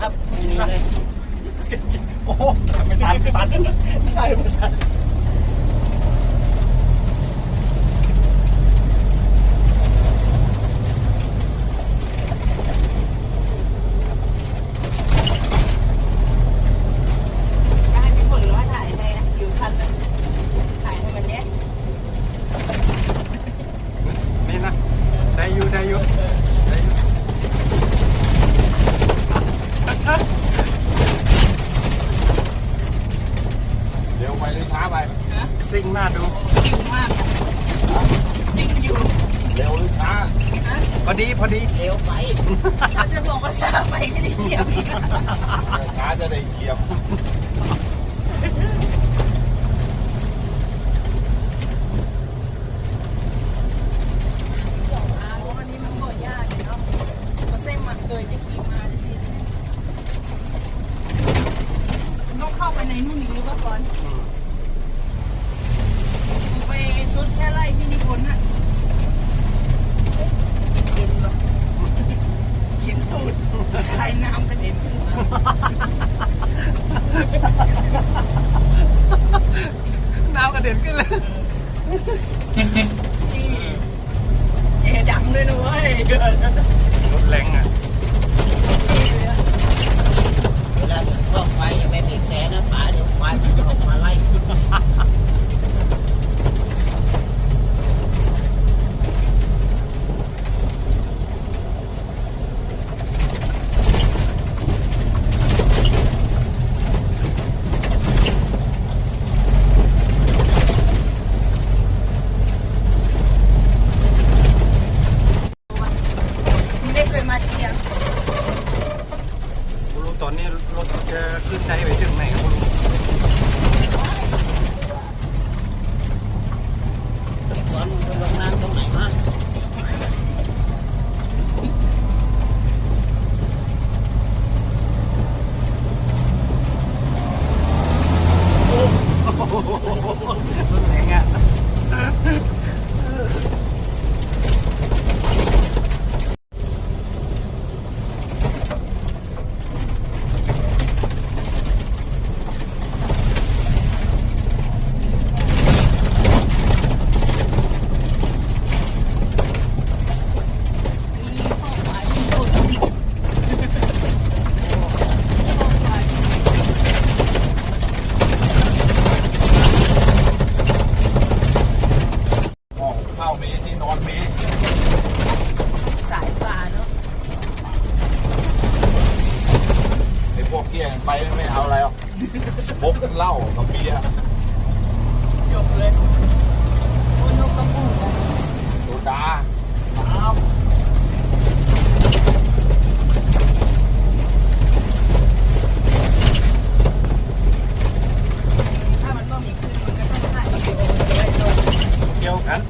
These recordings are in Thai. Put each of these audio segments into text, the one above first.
ครับ โอ้โหไม่ทันไม่ทันไม่ทัน ขัน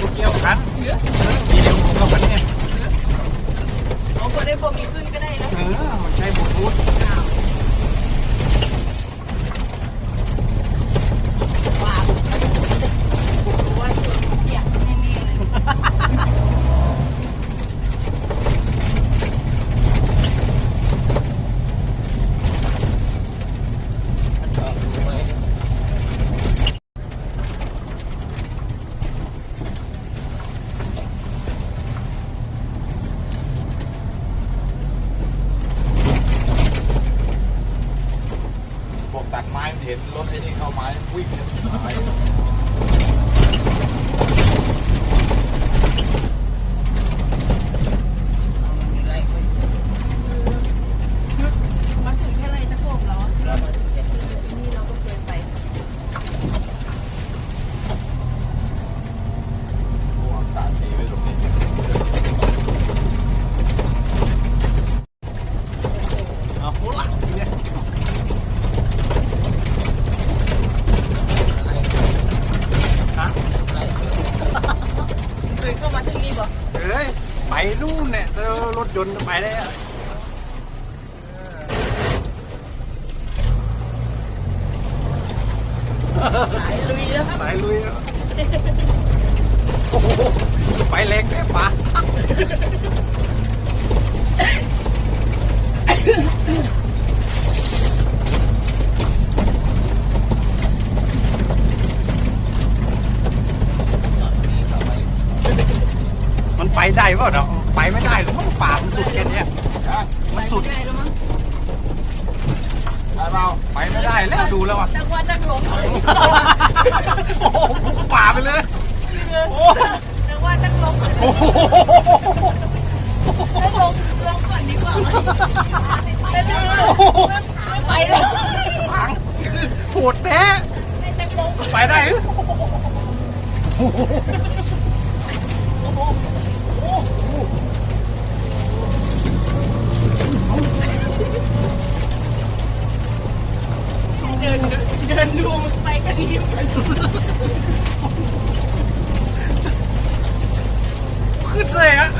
ลูกเกี่ยวขันเดียวผมก็ขันเนี่ยเอาพอได้พอมีขึ้นก็ได้นะ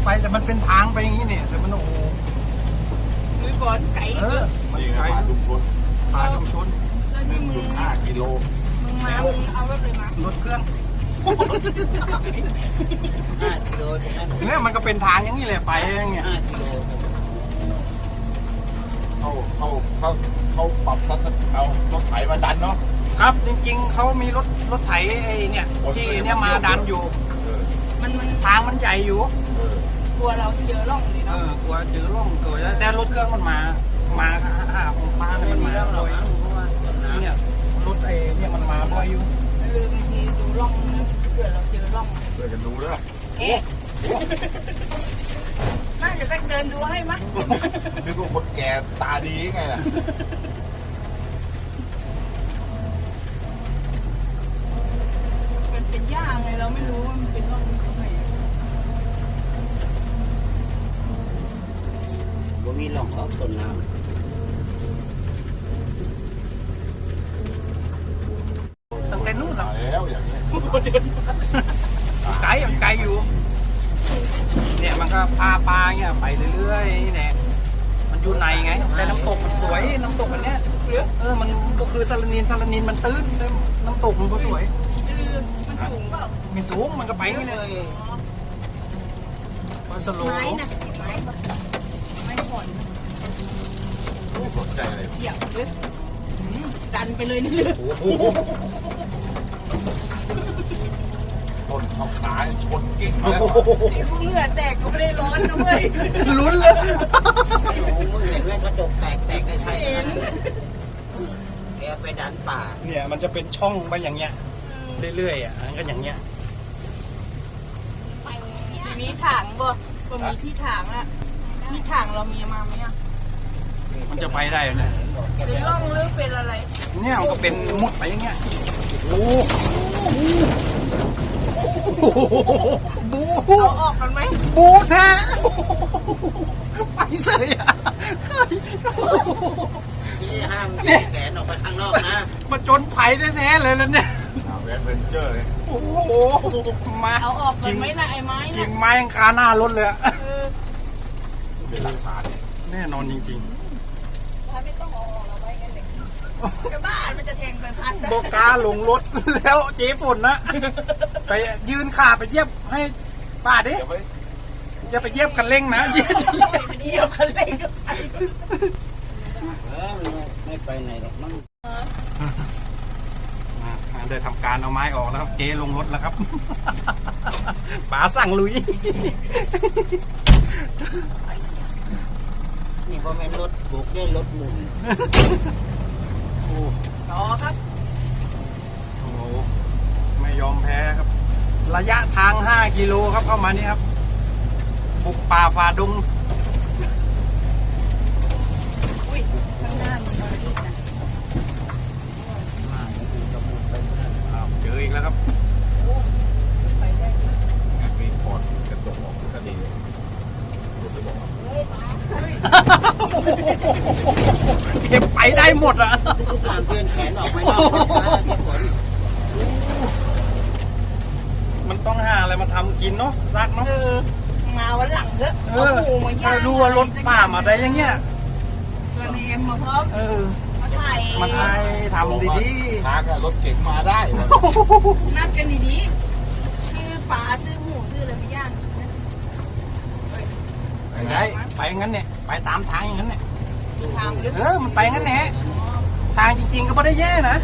งไม้นั่นเข้าไปแต่มันเป็นทางไปอย่างนี้เนี่ยแต่มันโอ้โหมือก่อนไก่เออมันนี่ไงไกลมาดุมคนพาชุมชนแล้วนี่มึดุงมห้ากิโลมึงมามึงเอารถเลยมารถเครื่องห้ากิโลตรงนั้นเนี่ยมันก็เป็นทางอย่างนี้แหละไปอย่างเงี้ยห้ากิโลเขาเขาเขาเขาปรับซัดเอารถไถมาดันเนาะครับจริงๆเขามีรถรถไถไอ้เนี่ยที่เนี่ยมาดันอยู่เออมันมันทางมันใหญ่อยู่เออ กลัวเราเจอร่องดีเอเนาะอกลัวเจอร่องเกิดแล้วแต่รถเครื่องมันมา มาห้าของฟ้าไม่มันมีมาร่องหรบ่อกอยมั้งเพราะว่าต้นน้ำเนี่ยรถไอ้เนี่ยมันมาบ่อยอยู่ลืมบางทีดูร่องนะเผื่อเราเจอร่องช่วยกันดูเด้อเอ๊ะน่าจะต้องเดินดูให้มั้ยนึกว่าคนแก่ตาดีไงล่ะ มันเป็นหญ้าไงเราไม่รู้ว่ามันเป็นร่องตรงไหน บ่มีร่ องของต้นน้ตั้งแต่นู้นมาแล้วแล้วอย่างนี้ไกลมันไกลอยู่ เนี่ยมันก็พาปลาเงี้ยไปเรื่อยๆนี่แหละมันอยู่ในไง แต่น้ำตกมันสวย น้ำตกอันเนี้ยเออ มันก็คือสารนินสารนินมันตื้นแต่น้ำตกมันก็สวยลืมมันสูงเปล่าไม่สูงมันก็ไปำอย่างนี้เลเลยยมันสโลไม้ว์ นะไม้ปะไม้ผ่อน ไม่สนใจอะไร เหยียบเลยหืมดันไปเลยนี่เลยโอ้โหต้นเขาขาชนกิ้งมาแล้วไอ้พวกเหงื่อแตกก็ไม่ได้ร้อนนะเว้ยลุ้นเลยโอ้มึงเห็นไหมกระจกแตกแตกได้ใช่เห็นแกไปดันป่า เนี่ยมันจะเป็นช่องไปอย่างเงี้ยเรื่อยๆอะมันก็อย่างเงี้ยทีนี้ถางบ่บ่มีที่ถางอะที่ถางเรามีมาไหมอะ มันจะไปได้เหรอเนี่ยเป็นร่องหรือเป็นอะไร เนี่ยมันก็เป็นมุดไปอย่างเงี้ยโอ้บูเอาออกกันไหมบูแท้ไปเสยอะเสยที่ห้ามยื่นแขนออกไปข้างนอกนะมาจนไผ่แท้ๆเลยแล้วเนี่ยแวนเวนเจอร์เลยโอ้โหมาเอาออกกันไหมนะไอ้ไม้กิ่น่ะงไม้ยังคาหน้ารถเลยอะเออเป็นหลักฐานแน่นอนจริง จะบ้านมันจะแทงไปพัดๆบอกกล้าลงรถแล้วเจ๊ฝนนะ ไปยืนขาไปเยียบให้ป้าดิเดี๋ยวไปอย่าไปเยียบคันเร่งนะเดียวคันเร่งกับไปเออมันไม่ไปไหนหรอกมั้งอ่าได้ทำการเอาไม้ออกแล้วครับ เจ๊ลงรถแล้วครับป๋าสั่งลุย นี่พอแม่นรถบุกได้รถหมุนโอ้ต่อครับโหไม่ยอมแพ้ครับ ระยะทาง 5 กิโลครับเข้ามานี่ครับ บุกป่าฝ่าดงอุ้ยข้างหน้ามันมาอีกนะ อ้าวเจออีกแล้วครับ โอ้ เก็บไปได้หมดอะทุกอย่างเดินแขนออกไปนอกนะแกฝนมันต้องหาอะไรมาทำกินเนาะรักเนาะมาวันหลังเถอะเออาอหมูมาย่างดูว่ารถป่ามาได้ยังเงี้ยกระเนมมาพร้อมเออมาถ่ายมาทายทำดีทางรถเก๋งมาได้นัดกันดีๆซื้อปลาซื้อหมูซื้ออะไรมาย่างไปได้ไปงั้นเนี่ยไปตามทางอย่างนั้นเนี่ย เออมันไปงั้นแหละทางจริง ๆ ก็ไม่ได้แย่นะ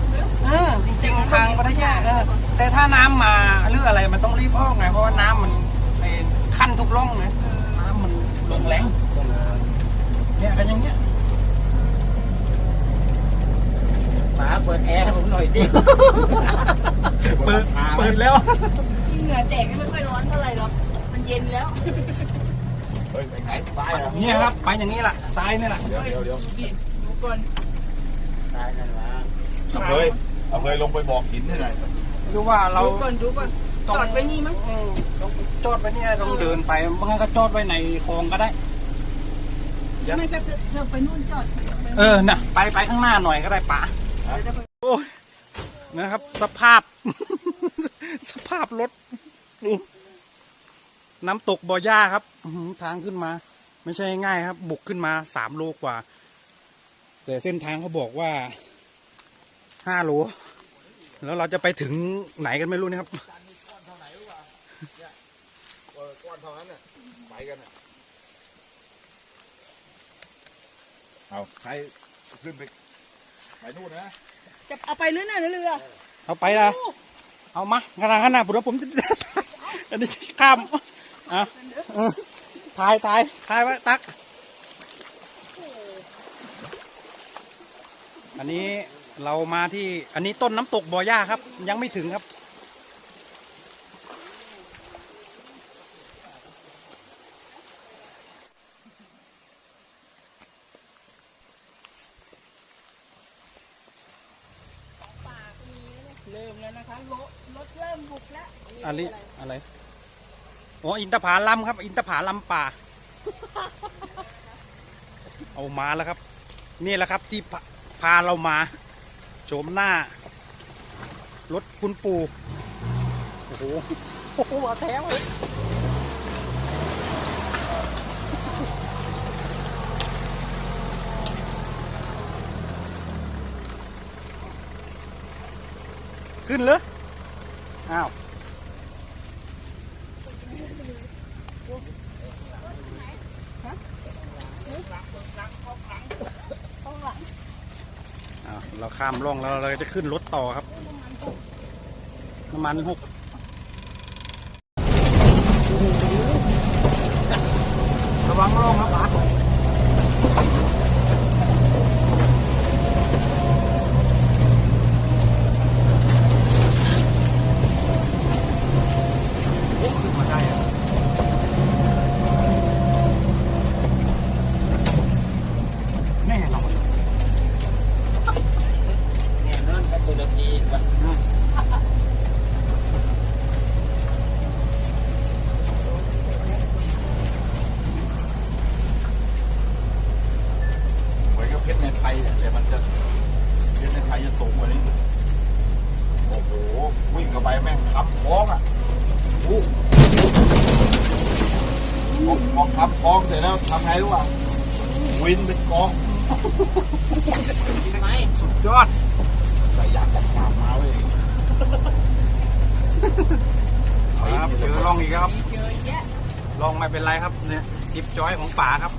เออจริง ๆ ทางก็ไม่ได้แย่เออแต่ถ้าน้ำมาหรืออะไรมันต้องรีบออกไงเพราะว่าน้ำมันไอ้ขั้นทุกร่องเลยน้ำมันลงแรงเนี่ยกันอย่างเงี้ยป๋าเปิดแอร์ให้ผมหน่อยดิเปิดเปิดแล้วเหงื่อแตกไม่ค่อยร้อนเท่าไหร่หรอกมันเย็นแล้ว เฮ้ยไปไหนตายอะเนี่ยครับ ไปอย่างนี้แหละซ้ายนี่แหละเดี๋ยวเดี๋ยวเดี๋ยวดูก่อนตายนั่นวะเอาเคยเอาเคยลงไปบอกหินให้หน่อยหรือว่าเราดูก่อนดูก่อนจอดไปนี่มั้งอืมต้องจอดไว้เนี่ยต้องเดินไปบางครั้งก็จอดไว้ในคลองก็ได้ไม่ก็เธอไปนู่นจอดเออน่ะไปไปข้างหน้าหน่อยก็ได้ป๋าเดี๋ยวจะไปโอ้ยนะครับ สภาพ สภาพรถดู น้ำตกบ่อย่าครับอื้อหือทางขึ้นมา ไม่ใช่ง่ายครับ บุกขึ้นมาสามโลกว่า แต่เส้นทางเขาบอกว่าห้าโล แล้วเราจะไปถึงไหนกันไม่รู้นะครับเออก้อนเท่านั้นน่ะไปกันน่ะเอาใครขึ้นไปไปนู่นนะจะเอาไปหรือน่ะเรือเอาไปละเอามาขนาดขนาดผมว่าผมจะอันนี้ข้าม อะเออถ่ายถ่ายถ่ายไว้ตัก อันนี้เรามาที่อันนี้ต้นน้ำตกบ่อย่าครับ ยังไม่ถึงครับ เริ่มแล้วนะคะรถรถเริ่มบุกแล้ว อันนี้อะไร อ๋ออินทผาลัมครับ อินทผาลัมป่า เอามาแล้วครับ นี่แหละครับที่พาพาเรามาโฉมหน้ารถคุณปู่โอ้โหโอ้โหมาแท้เลยขึ้นเลยอ้าว เราข้ามร่องแล้วเราจะขึ้นรถต่อครับ น้ำมันหกระวังร่องครับป๋าโอ้ขึ้นมาได้อะแน่นอน เนี่ยนั่นก็ตุรกีว่ะ เหมือนกับเพชรในไทยเนี่ยแต่มันจะเพชรในไทยจะสูงกว่านี้ โอ้โห วิ่งเข้าไปแม่งคำคล้องอะโอ้พอพอคำคล้องเสร็จแล้วทำไงรู้ป่ะวินเป็นกอง ไม่ สุดยอด ใส่ยางกันความมาไว้เอง ครับเจอร่องอีกแล้วครับมีเจอแยะร่องไม่เป็นไรครับเนี่ยจิบจอยของป่าครับ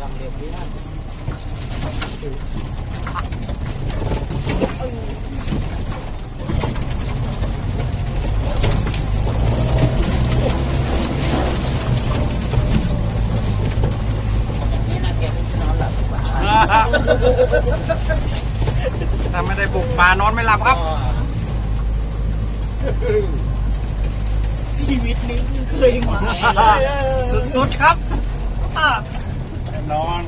ลำเลียงนี้นะอย่างนี้นะแกไม่จะนอนหลับป๋าถ้าไม่ได้บุกป่านอนไม่หลับครับ ชีวิตนี้เพิ่งเคยมาสุดๆครับอะแน่นอน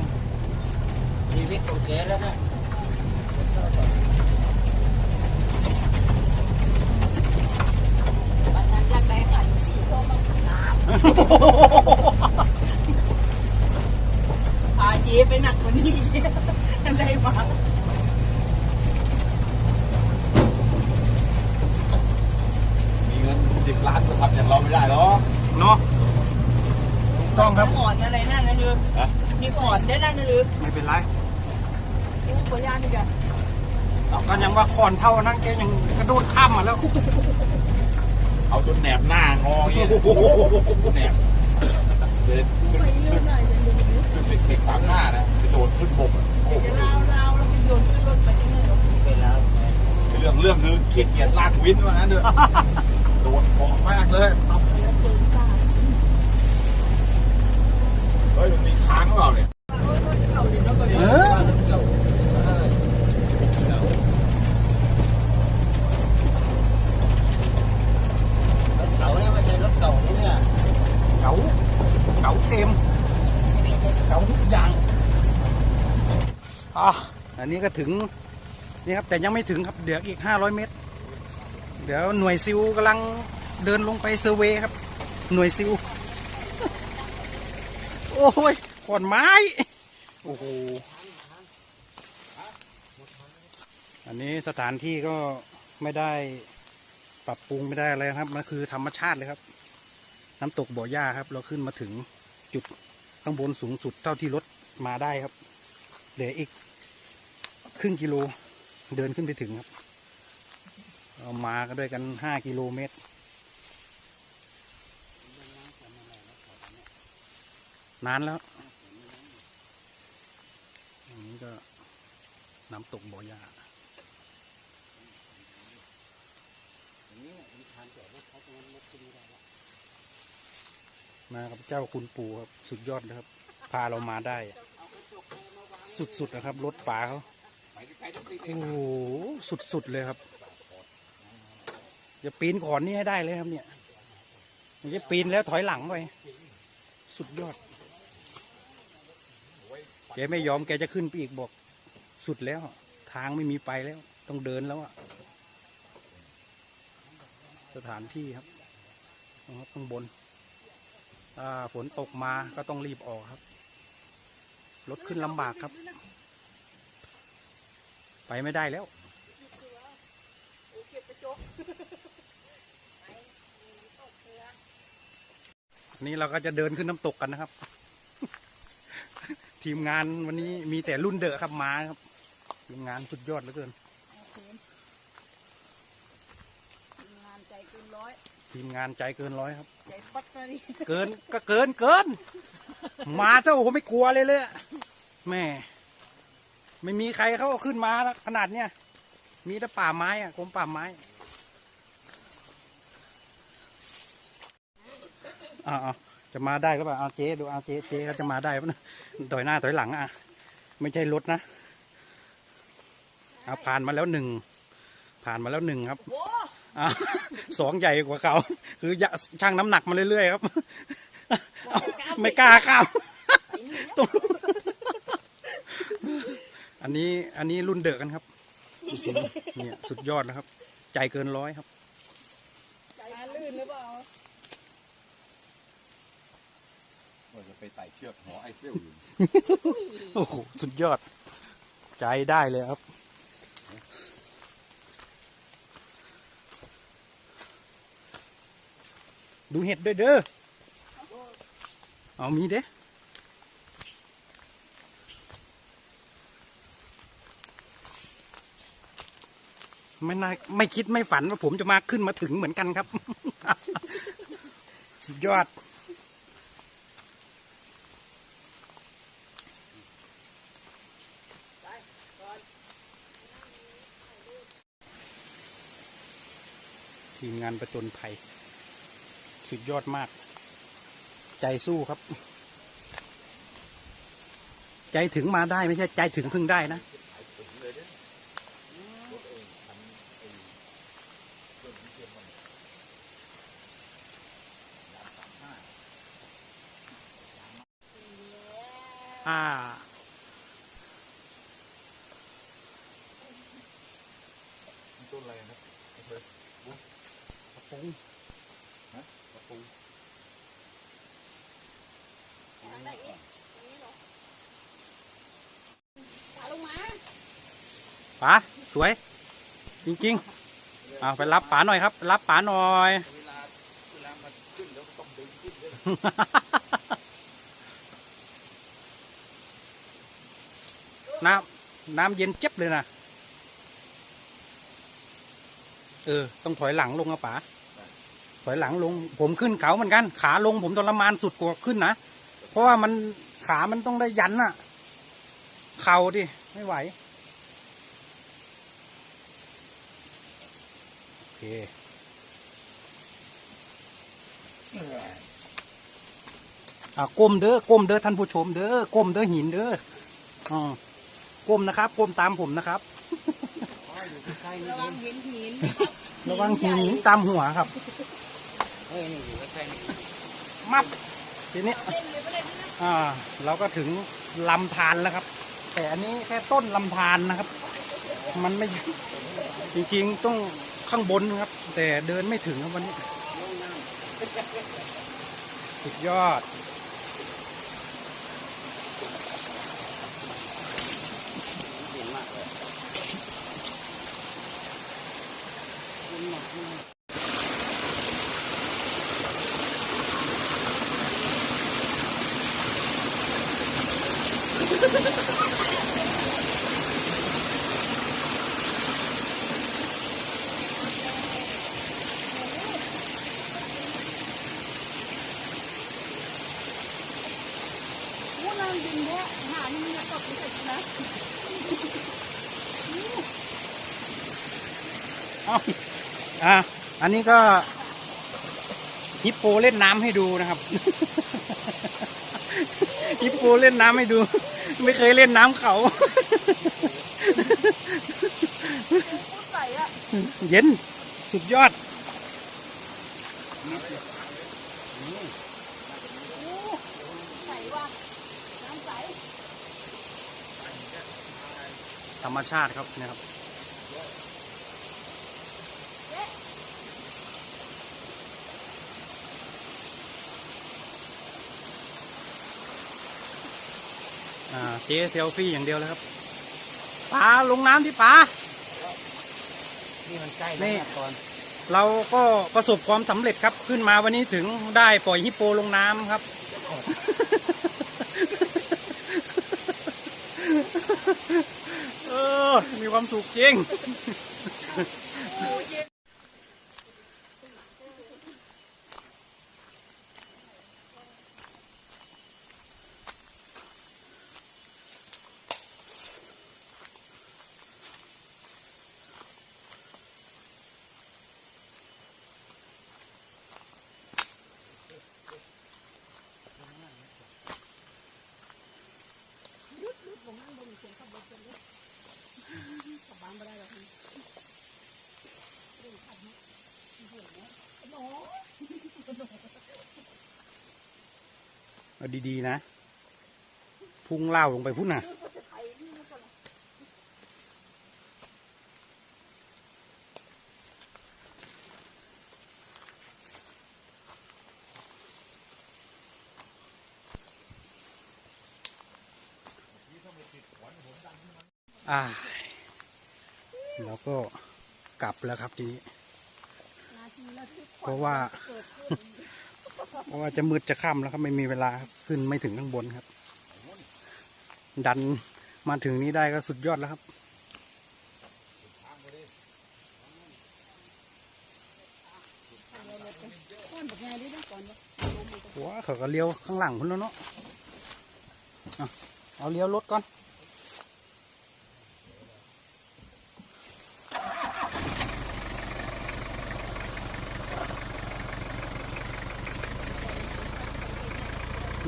ชีวิตของแกแล้วนะวันนั้นอยากได้ขันสีส้มมาขนาด พาเจ ทำอย่างเราไม่ได้หรอก เนาะถูกต้องครับ ขอนอะไรนั่นนะลืม ฮะ มีขอนได้นั่นนะลืม ไม่เป็นไร กูขอยานอีกอะ ก็ยัง ว่าคอนเท่านั้นแกยังกระโดดข้ามมาแล้ว เอาจนแหนบหน้างออย่างเงี้ยแหนบเด็ดขึ้นไปเรื่อยหน่อยเดี๋ยวดูขึ้นเด็กสามหน้านะไปโดดขึ้นบกอะโอ้โหจะลาวลาวแล้วก็โยนขึ้นรถไปที่นี่เหรอไปแล้วเรื่องเรื่องคือขี้เกียจลากวินว่างั้นเถอะโดดเกาะมากเลยเฮ้ยมันมีทางหรือเปล่าเนี่ย เออ เขาเนี่ยไม่ใช่รถเก่านี่เนี่ย เก๋าเก๋าเต็มเก๋าทุกอย่างอะอั นนี้ก็ถึงนี่ครับแต่ยังไม่ถึงครับเดี๋ยวอีก 500 เมตร เดี๋ยวหน่วยซิลกำลังเดินลงไปเซอร์เวครับ หน่วยซิลโอ้ยขอนไม้โอ้โหอันนี้สถานที่ก็ไม่ได้ปรับปรุงไม่ได้อะไรครับมันคือธรรมชาติเลยครับ น้ำตกบ่อหญ้าครับ เราขึ้นมาถึงจุดข้างบนสูงสุดเท่าที่รถมาได้ครับ เหลืออีก ครึ่งกิโลเดินขึ้นไปถึงครับเรามาก็ด้วยกันห้ากิโลเมตรนานแล้วอันนี้ก็น้ำตกบ่อหญ้ามากับเจ้าคุณปู่ครับ สุดยอดนะครับ พาเรามาได้ สุดๆนะครับ รถป่าเขา โอ้โหสุดๆเลยครับจะปีนขอนนี้ให้ได้เลยครับเนี่ยไม่ปีนแล้วถอยหลังไปสุดยอดแกไม่ยอมแกจะขึ้นไปอีกบอก สุดแล้ว ทางไม่มีไปแล้ว ต้องเดินแล้วอะสถานที่ครับข้างบนฝนตกมาก็ต้องรีบออกครับรถขึ้นลำบากครับ ไปไม่ได้แล้วโอ้เก็บกระจกนี่เราก็จะเดินขึ้นน้ำตกกันนะครับ ทีมงานวันนี้มีแต่รุ่นเดอะครับมาครับ ทีมงานสุดยอดเหลือเกินงานใจเกินร้อยทีมงานใจเกินร้อยครับ ใจปัตตานีเกินก็เกินเกิน มาเท่าโอ้โหไม่กลัวเลยเลยอะแม่ ไม่มีใครเขาเอาขึ้นมาขนาดเนี้ยมีแต่ป่าไม้อะกรมป่าไม้อ่าจะมาได้ก็ปล่าเอาเจ๊ดูเอาเจ๊เจ๊เขาจะมาได้ปะนะต่อยหน้าต่อยหลังอะ ไม่ใช่รถนะเอาผ่านมาแล้วหนึ่งผ่านมาแล้วหนึ่งครับอสองใหญ่กว่าเก่าคือย่าช่างน้ำหนักมาเรื่อยๆครับไม่กล้าข้ามตรง อันนี้อันนี้รุ่นเดอะกันครับดูสิเนี่ยสุดยอดแล้วครับ ใจเกินร้อยครับ ใจลื่นหรือเปล่าว่าจะไปไต่เชือกหอไอเฟลอยู่ โอ้โห สุดยอด ใจได้เลยครับ ดูเห็ดด้วยเด้อ เอามีเด้ ไม่น่าไม่คิดไม่ฝันว่าผมจะมาขึ้นมาถึงเหมือนกันครับ สุดยอด ทีมงานประจนภัย สุดยอดมาก ใจสู้ครับ ใจถึงมาได้ไม่ใช่ใจถึงพึ่งได้นะ อ่า ต้นอะไรนะ กระปุง ฮะกระปู ขาลงมา ป๋าสวย จริงๆเอาไปรับป๋าหน่อยครับ รับป๋าหน่อย น้ำน้ำเย็นเจ็บเลยนะเออ ต้องถอยหลังลงอะป๋าถอยหลังลง ผมขึ้นเขาเหมือนกัน ขาลงผมทรมานสุดกว่าขึ้นนะ เพราะว่ามันขามันต้องได้ยันอะเข่าดิ ไม่ไหว โอ เคอ่าก้มเด้อก้มเด้อท่านผู้ชมเด้อก้มเด้อหินเด้ออ๋อก้มนะครับก้มตามผมนะครับอ๋ออยู่ใกล้ๆนี่ระเอวังงเห็นหินระวังหินตามหัวครับเฮ้ยนี่อยู่ใกล้ๆนี่มับทีนี้เล่นเลยไม่เล่นนะอ่า เราก็ถึงลำธารแล้วครับ แต่อันนี้แค่ต้นลำธารนะครับ มันไม่จริงๆต้อง ข้างบนครับ แต่เดินไม่ถึงครับวันนี้ สุดยอด เห็นมากเลย พูดเราดินเนี่ยหานี่มันจะตกไปนะ เอาอะอันนี้ก็ฮิปโปเล่นน้ำให้ดูนะครับ ฮิปโปเล่นน้ำให้ดู ไม่เคยเล่นน้ำเขา เย็น สุดยอด ธรรมชาติครับนี่ยครับ อ่าเจเซลฟี่อย่างเดียวเลยครับปลาลงน้ำที่ปลานี่มันใกล้นี่ แล้วนะตอนเราก็ประสบความสำเร็จครับขึ้นมาวันนี้ถึงได้ปล่อยฮิปโปลงน้ำครับ เออมีความสุขจริง ดีๆนะ พุ่งเล่าลงไปพุ่นน่ะอ่าแล้วก็กลับแล้วครับทีนี้ เพราะว่า เพราะว่าจะมืดจะค่ำแล้วครับไม่มีเวลาครับขึ้นไม่ถึงข้างบนครับ ดันมาถึงนี้ได้ก็สุดยอดแล้วครับก้อนแบบไงดินะก่อนวะหัวเขาก็เลี้ยวข้างหลังพุ่นแล้วเนาะเอาเลี้ยวรถก่อน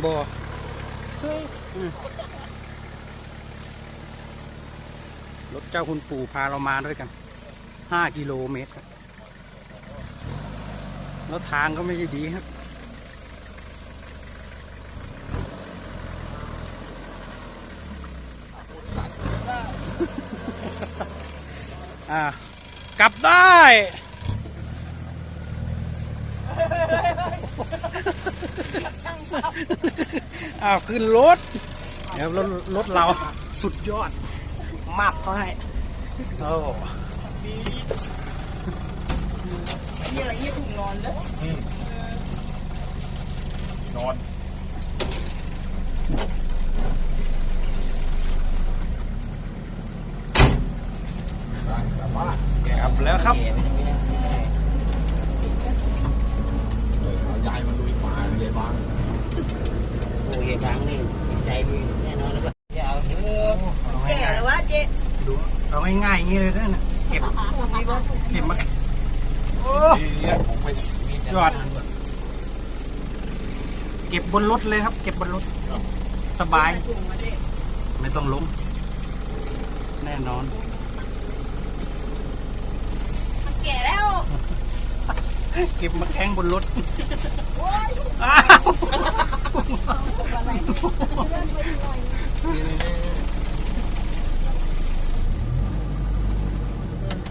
บออืมรถเจ้าคุณปู่พาเรามาด้วยกัน ห้ากิโลเมตรครับ แล้วทางก็ไม่ได้ดีครับ อ่ากลับได้ อ้าวขึ้นรถเดี๋ยวรถรถเราสุดยอดมับเขาให้โอ้มีอะไรเงี้ยถุงนอนแล้ว นอนได้แต่ว่า กลับแล้วครับ แก่ไม่ได้ไม่ได้ไม่ได้ เออเอายายมาลุยป่าเลยายบาง โอ้ยบางนี่จิตใจมีแน่นอนแล้วก็จะเอาเถอะ แก่แล้ววะเจ๊ ดูเอาง่ายๆอย่างนี้เลยนะเนี่ยเก็บเก็บมาโอ้ ดีอะผมไป ยอด เก็บบนรถ เลยครับ เก็บบนรถ สบายใส่ถุงมาเจ๊ไม่ต้องล้ม แน่นอน มันแก่แล้ว เก็บมาแข้งบนรถโอ้ยอ้าว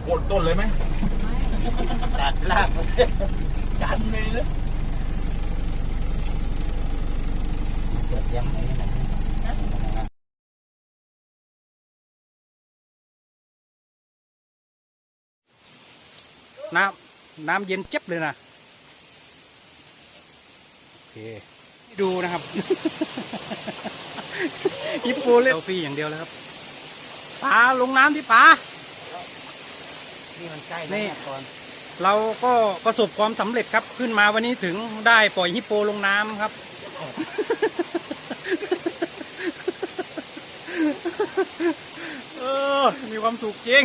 โค่นต้นเลยไหมตัดลากมันดันเลยนะ เกิดยังไงนะน้ำน้ำเย็นเจ็บเลยนะโอเคดูนะครับฮิปโปเล่นเซลฟี่อย่างเดียวเลยครับปลาลงน้ำที่ปลานี่มันใกล้นี่แล้วก่อนเราก็ประสบความสำเร็จครับขึ้นมาวันนี้ถึงได้ปล่อยฮิปโปลงน้ำครับ เออ มีความสุขจริง